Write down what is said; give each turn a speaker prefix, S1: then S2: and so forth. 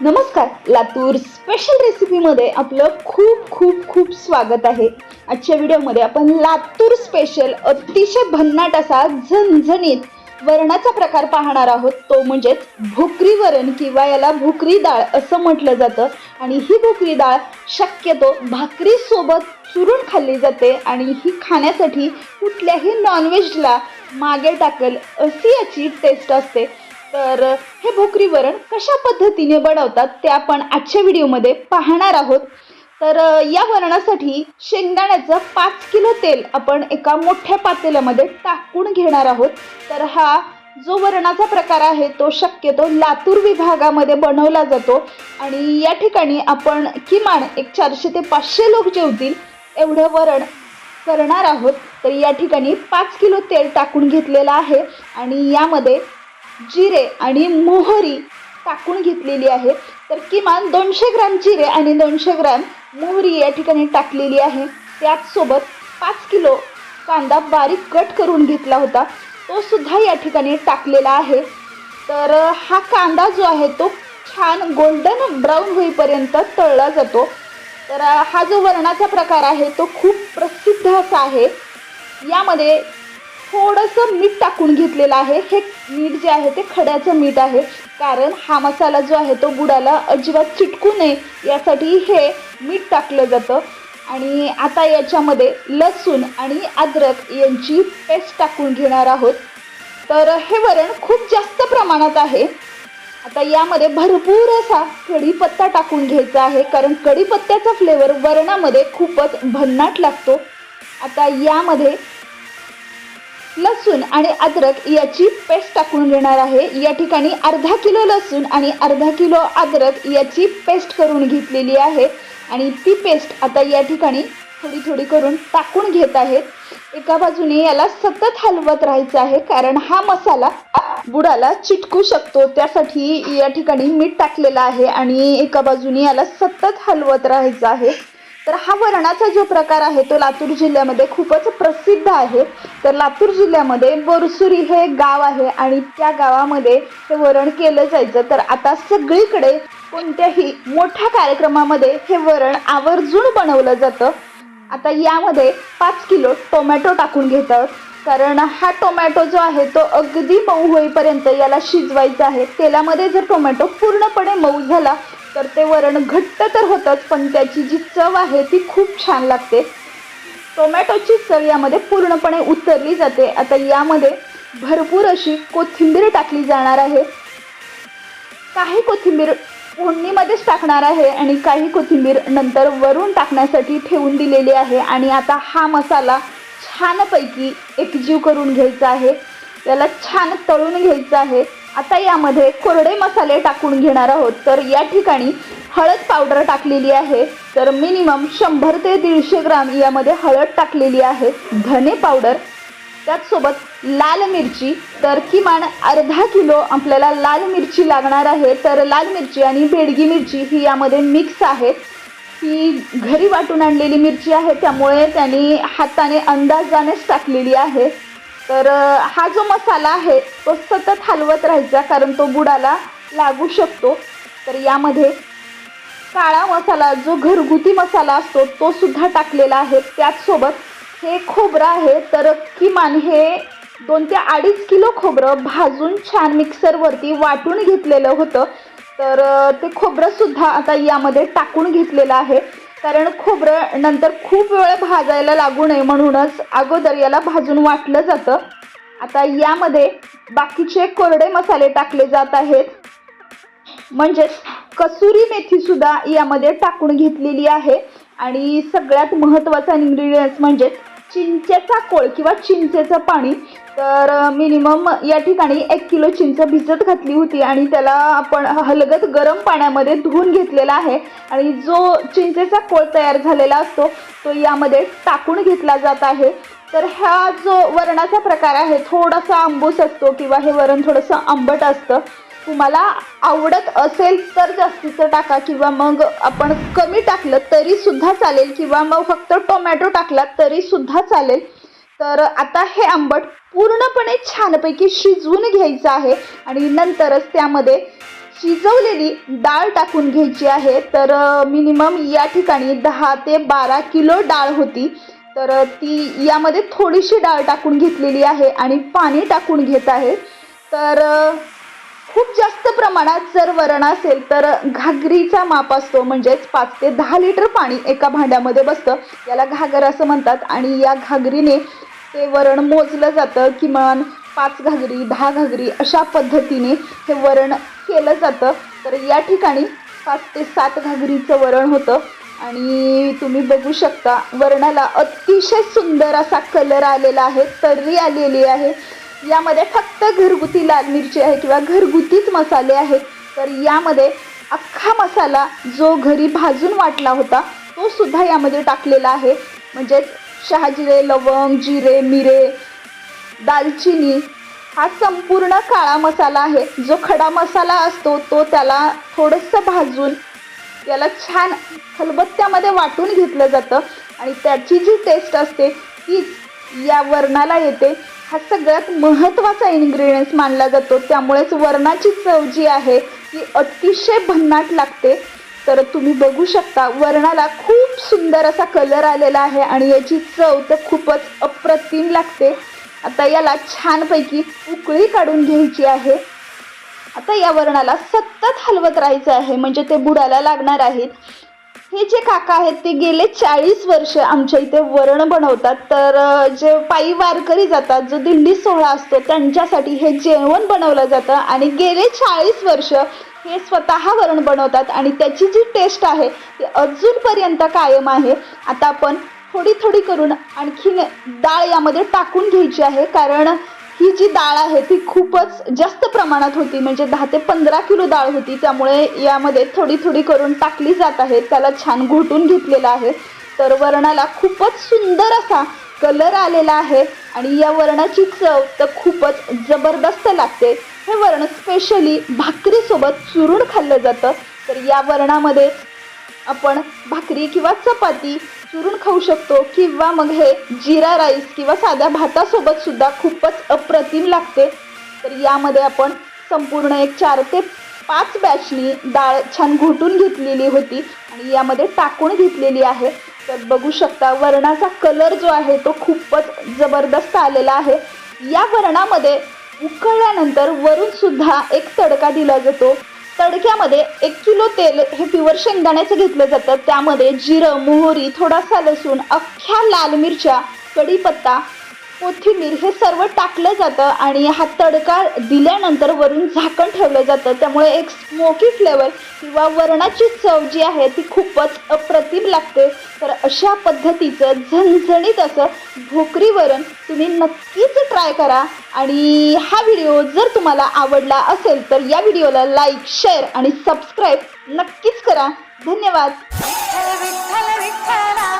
S1: नमस्कार लातूर स्पेशल रेसिपीमध्ये आपलं खूप खूप खूप स्वागत आहे. आजच्या व्हिडिओमध्ये आपण लातूर स्पेशल अतिशय भन्नाट असा झणझणीत वरणाचा प्रकार पाहणार आहोत. तो म्हणजेच भोकरी वरण किंवा याला भोकरी डाळ असं म्हटलं जातं. आणि ही भोकरी डाळ शक्यतो भाकरीसोबत चुरून खाल्ली जाते आणि ही खाण्यासाठी कुठल्याही नॉनव्हेजला मागे टाकल अशी याची टेस्ट असते. तर हे भोकरी वरण कशा पद्धतीने बनवतात ते आपण आजच्या व्हिडिओमध्ये पाहणार आहोत. तर या वरणासाठी शेंगदाण्याचं पाच किलो तेल आपण एका मोठ्या पातेल्यामध्ये टाकून घेणार आहोत. तर हा जो वरणाचा प्रकार आहे तो शक्यतो लातूर विभागामध्ये बनवला जातो आणि या ठिकाणी आपण किमान एक चारशे ते पाचशे लोक जेवतील एवढं वरण करणार आहोत. तर या ठिकाणी पाच किलो तेल टाकून घेतलेलं आहे आणि यामध्ये जिरे आणि मोहरी टाकून घेतलेली आहे तर किमान दोनशे ग्रॅम जिरे आणि दोनशे ग्रॅम मोहरी या ठिकाणी टाकलेली आहे. त्याचसोबत पाच किलो कांदा बारीक कट करून घेतला होता. तो सुद्धा या ठिकाणी टाकलेला आहे. तर हा कांदा जो आहे तो छान गोल्डन ब्राऊन होईपर्यंत तळला जातो. तर हा जो वरणाचा प्रकार आहे तो खूप प्रसिद्ध असा आहे. यामध्ये थोडंसं मीठ टाकून घेतलेलं आहे. हे मीठ जे आहे ते खड्याचं मीठ आहे. कारण हा मसाला जो आहे तो बुडाला अजिबात चिटकू नये. यासाठी हे मीठ टाकलं जातं. आणि आता याच्यामध्ये लसूण आणि अद्रक यांची पेस्ट टाकून घेणार आहोत. तर हे वरण खूप जास्त प्रमाणात आहे. आता यामध्ये भरपूर असा कढीपत्ता टाकून घ्यायचा आहे. कारण कढीपत्त्याचा फ्लेवर वरणामध्ये खूपच भन्नाट लागतो. आता यामध्ये लसूण आणि अद्रक याची पेस्ट टाकून घेणार आहे. या ठिकाणी अर्धा किलो लसूण आणि अर्धा किलो अद्रक याची पेस्ट करून घेतलेली आहे. आणि ती पेस्ट आता या ठिकाणी थोडी थोडी करून टाकून घेत आहेत. एका बाजूने याला सतत हलवत राहायचं आहे कारण हा मसाला बुडाला चिटकू शकतो. त्यासाठी या ठिकाणी मीठ टाकलेलं आहे आणि एका बाजूने याला सतत हलवत राहायचं आहे. तर हा वरणाचा जो प्रकार आहे तो लातूर जिल्ह्यामध्ये खूपच प्रसिद्ध आहे. तर लातूर जिल्ह्यामध्ये बोरसुरी हे गाव आहे आणि त्या गावामध्ये हे वरण केलं जायचं. तर आता सगळीकडे कोणत्याही मोठ्या कार्यक्रमामध्ये हे वरण आवर्जून बनवलं जातं. आता यामध्ये पाच किलो टोमॅटो टाकून घेतात. कारण हा टोमॅटो जो आहे तो अगदी मऊ होईपर्यंत याला शिजवायचा आहे. तेलामध्ये जर टोमॅटो पूर्णपणे मऊ झाला तर ते वरण घट्ट तर होतंच पण त्याची जी चव आहे ती खूप छान लागते. टोमॅटोची चव यामध्ये पूर्णपणे उतरली जाते. आता यामध्ये भरपूर अशी कोथिंबीर टाकली जाणार आहे. काही कोथिंबीर फोडणीमध्येच टाकणार आहे आणि काही कोथिंबीर नंतर वरून टाकण्यासाठी ठेवून दिलेली आहे. आणि आता हा मसाला छानपैकी एकजीव करून घ्यायचा आहे. याला छान तळून घ्यायचं आहे. आता यामध्ये कोरडे मसाले टाकून घेणार आहोत. तर या ठिकाणी हळद पावडर टाकलेली आहे. तर मिनिमम शंभर ते दीडशे ग्राम यामध्ये हळद टाकलेली आहे. धने पावडर त्याचसोबत लाल मिरची. तर किमान अर्धा किलो आपल्याला लाल मिरची लागणार आहे. तर लाल मिरची आणि बेडगी मिरची ही यामध्ये मिक्स आहे. ही घरी वाटून आणलेली मिरची आहे. त्यामुळे त्यांनी हाताने अंदाजानेच टाकलेली आहे. तर हा जो मसाला आहे तो सतत हलवत राहायचा कारण तो बुडाला लागू शकतो. तर यामध्ये काळा मसाला जो घरगुती मसाला असतो तो सुद्धा टाकलेला आहे. त्याचसोबत हे खोबरं आहे तर किमान हे दोन ते अडीच किलो खोबरं भाजून छान मिक्सरवरती वाटून घेतलेलं होतं. तर ते खोबरंसुद्धा आता यामध्ये टाकून घेतलेलं आहे. कारण खोबरं नंतर खूप वेळ भाजायला लागू नये म्हणूनच अगोदर याला भाजून वाटलं जातं. आता यामध्ये बाकीचे कोरडे मसाले टाकले जात आहेत. म्हणजेच कसुरी मेथीसुद्धा यामध्ये टाकून घेतलेली आहे. आणि सगळ्यात महत्त्वाचा इन्ग्रेडियंट्स म्हणजे चिंचेचा कोळ किंवा चिंचेचं पाणी तर मिनिमम या ठिकाणी एक किलो चिंच भिजत घातली होती आणि त्याला आपण हलगत गरम पाण्यामध्ये धुवून घेतलेला आहे. आणि जो चिंचेचा कोळ तयार झालेला असतो तो यामध्ये टाकून घेतला जात आहे. तर हा जो वरणाचा प्रकार आहे थोडासा आंबूस असतो किंवा हे वरण थोडंसं आंबट असतं. तुम्हाला आवडत असेल तर जास्तीचं टाका किंवा मग आपण कमी टाकलं तरी सुद्धा चालेल किंवा मग फक्त टोमॅटो टाकला तरी सुद्धा चालेल. तर आता हे आंबट पूर्णपणे छानपैकी शिजवून घ्यायचं आहे आणि नंतरच त्यामध्ये शिजवलेली डाळ टाकून घ्यायची आहे. तर मिनिमम या ठिकाणी दहा ते बारा किलो डाळ होती. तर ती यामध्ये थोडीशी डाळ टाकून घेतलेली आहे आणि पाणी टाकून घेत आहे. तर खूप जास्त प्रमाणात जर वरण असेल तर घागरीचा माप असतो म्हणजेच पाच ते दहा लिटर पाणी एका भांड्यामध्ये बसतं. याला घागर असं म्हणतात आणि या घागरीने ते वरण मोजलं जातं किमान पाच घागरी दहा घागरी अशा पद्धतीने हे वरण केलं जातं. तर या ठिकाणी पाच ते सात घागरीचं वरण होतं आणि तुम्ही बघू शकता वरणाला अतिशय सुंदर असा कलर आलेला आहे तर्री आलेली आहे. यामध्ये फक्त घरगुती लाल मिरची आहे किंवा घरगुतीच मसाले आहेत तर यामध्ये अख्खा मसाला जो घरी भाजून वाटला होता तो सुद्धा यामध्ये टाकलेला आहे. म्हणजेच शहाजिरे लवंग जिरे मिरे दालचिनी हा संपूर्ण काळा मसाला आहे. जो खडा मसाला असतो तो त्याला थोडंसं भाजून याला छान खलबत्त्यामध्ये वाटून घेतलं जातं. आणि त्याची जी टेस्ट असते तीच या वरणाला येते. हा सगळ्यात महत्त्वाचा इन्ग्रेडियंट्स मानला जातो. त्यामुळेच वरणाची चव जी आहे ती अतिशय भन्नाट लागते. तर तुम्ही बघू शकता वरणाला खूप सुंदर असा कलर आलेला आहे आणि याची चव तर खूपच अप्रतिम लागते. आता याला छानपैकी उकळी काढून घ्यायची आहे. आता या वरणाला सतत हलवत राहायचं आहे. म्हणजे ते बुडायला लागणार आहेत. हे जे काका आहेत ते गेले चाळीस वर्ष आमच्या इथे वरण बनवतात. तर जे पायी वारकरी जातात जो दिंडी सोहळा असतो त्यांच्यासाठी हे जेवण बनवलं जातं. आणि गेले चाळीस वर्ष हे स्वतः वरण बनवतात आणि त्याची जी टेस्ट आहे ती अजूनपर्यंत कायम आहे. आता आपण थोडी थोडी करून आणखीन डाळ यामध्ये टाकून घ्यायची आहे. कारण ही जी डाळ आहे ती खूपच जास्त प्रमाणात होती. म्हणजे दहा ते पंधरा किलो डाळ होती. त्यामुळे यामध्ये थोडी थोडी करून टाकली जात आहे. त्याला छान घोटून घेतलेलं आहे. तर वरणाला खूपच सुंदर असा कलर आलेला आहे. आणि या वरणाची चव तर खूपच जबरदस्त लागते. हे वरण स्पेशली भाकरीसोबत चुरून खाल्लं जातं. तर या वरणामध्ये आपण भाकरी किंवा चपाती चुरून खाऊ शकतो किंवा मग हे जिरा राईस किंवा साध्या भातासोबत सुद्धा खूपच अप्रतिम लागते. तर यामध्ये आपण संपूर्ण एक चार ते पाच बॅचनी डाळ छान घोटून घेतलेली होती आणि यामध्ये टाकून घेतलेली आहे. तर बघू शकता वरणाचा कलर जो आहे तो खूपच जबरदस्त आलेला आहे. या वरणामध्ये उकळल्यानंतर वरून सुद्धा एक तडका दिला जातो. तडक्यामध्ये एक किलो तेल हे प्युअर शेंगदाण्याचं घेतलं जातं. त्यामध्ये जिरं मोहरी थोडासा लसूण अख्ख्या लाल मिरच्या कढीपत्ता कोथिंबीर हे सर्व टाकलं जातं आणि हा तडका दिल्यानंतर वरून झाकण ठेवलं जातं. त्यामुळे एक स्मोकी फ्लेवर किंवा वरणाची चव जी आहे ती खूपच अप्रतिम लागते. तर अशा पद्धतीचं झणझणीत असं भोकरी वरण तुम्ही नक्कीच ट्राय करा. आणि हा व्हिडिओ जर तुम्हाला आवडला असेल तर या व्हिडिओला लाईक शेअर आणि सबस्क्राईब नक्कीच करा. धन्यवाद.
S2: विठ्ठल विठ्ठल